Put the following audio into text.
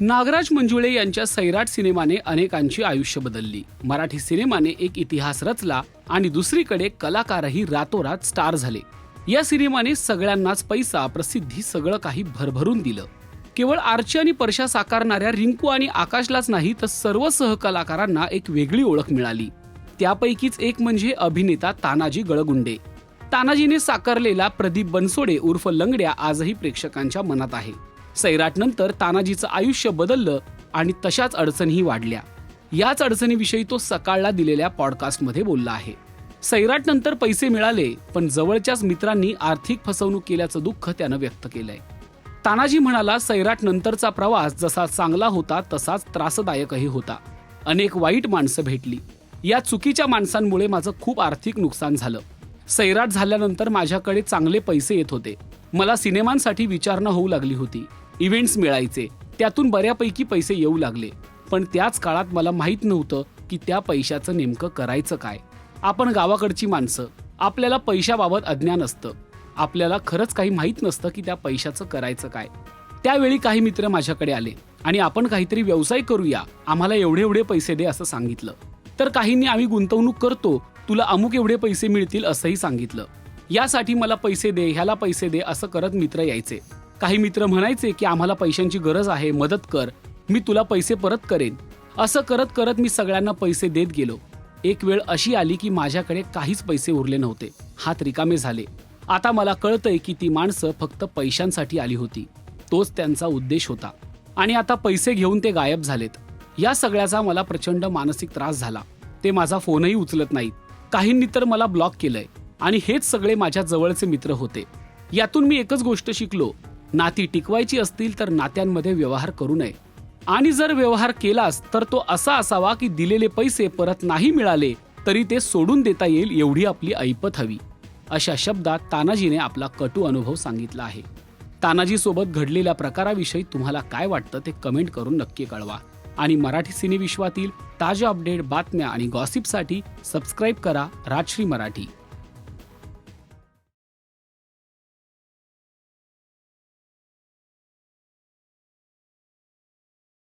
नागराज मंजुळे यांच्या सैराट सिनेमाने अनेकांची आयुष्य बदलली. मराठी सिनेमाने एक इतिहास रचला आणि दुसरीकडे कलाकारही रातोरात स्टार झाले. या सिनेमाने सगळ्यांनाच पैसा प्रसिद्धी सगळं काही भरभरून दिलं. केवळ आर्ची आणि परशा साकारणाऱ्या रिंकू आणि आकाशलाच नाही तर सर्व सहकलाकारांना एक वेगळी ओळख मिळाली. त्यापैकीच एक म्हणजे अभिनेता तानाजी गळगुंडे. तानाजीने साकारलेला प्रदीप बनसोडे उर्फ लंगड्या आजही प्रेक्षकांच्या मनात आहे. सैराटनंतर तानाजीचं आयुष्य बदललं आणि तशाच अडचणीही वाढल्या. याच अडचणीविषयी तो सकाळला दिलेल्या पॉडकास्टमध्ये बोलला आहे. सैराटनंतर पैसे मिळाले पण जवळच्याच मित्रांनी आर्थिक फसवणूक केल्याचं दुःख त्यानं व्यक्त केलंय. तानाजी म्हणाला सैराट नंतरचा प्रवास जसा चांगला होता तसाच त्रासदायकही होता. अनेक वाईट माणसं भेटली. या चुकीच्या माणसांमुळे माझं खूप आर्थिक नुकसान झालं. सैराट झाल्यानंतर माझ्याकडे चांगले पैसे येत होते. मला सिनेमांसाठी विचारणा होऊ लागली होती. इव्हेंट्स मिळायचे. त्यातून बऱ्यापैकी पैसे येऊ लागले. पण त्याच काळात मला माहीत नव्हतं की त्या पैशाचं नेमकं करायचं काय. आपण गावाकडची माणसं. आपल्याला पैशाबाबत अज्ञान असतं. आपल्याला खरंच काही माहीत नसतं की त्या पैशाचं करायचं काय. त्यावेळी काही मित्र माझ्याकडे आले. आणि आपण काहीतरी व्यवसाय करूया. आम्हाला एवढे एवढे पैसे दे असं सांगितलं. तर काहींनी आम्ही गुंतवणूक करतो. तुला अमुक एवढे पैसे मिळतील असंही सांगितलं. यासाठी मला पैसे दे ह्याला पैसे दे असं करत मित्र यायचे. काही मित्र म्हणायचे की आम्हाला पैशांची गरज आहे मदत कर. मी तुला पैसे परत करेन. असं करत करत मी सगळ्यांना पैसे देत गेलो. एक वेळ अशी आली की माझ्याकडे काहीच पैसे उरले नव्हते. हात रिकामे झाले. आता मला कळतंय की ती माणसं फक्त पैशांसाठी आली होती. तोच त्यांचा उद्देश होता. आणि आता पैसे घेऊन ते गायब झालेत. या सगळ्याचा मला प्रचंड मानसिक त्रास झाला. ते माझा फोनही उचलत नाहीत. काहींनी तर मला ब्लॉक केलंय. आणि हेच सगळे माझ्या जवळचे मित्र होते. यातून मी एकच गोष्ट शिकलो. नाती टिकवायची असतील तर नात्यांमध्ये व्यवहार करू नये. आणि जर व्यवहार केलास तर तो असा असावा की दिलेले पैसे परत नाही मिळाले तरी ते सोडून देता येईल एवढी आपली ऐपत हवी. अशा शब्दात तानाजीने आपला कटू अनुभव सांगितला आहे. तानाजीसोबत घडलेल्या प्रकाराविषयी तुम्हाला काय वाटतं ते कमेंट करून नक्की कळवा. आणि मराठी सिनेविश्वातील ताज्या अपडेट बातम्या आणि गॉसिपसाठी सबस्क्राईब करा राजश्री मराठी.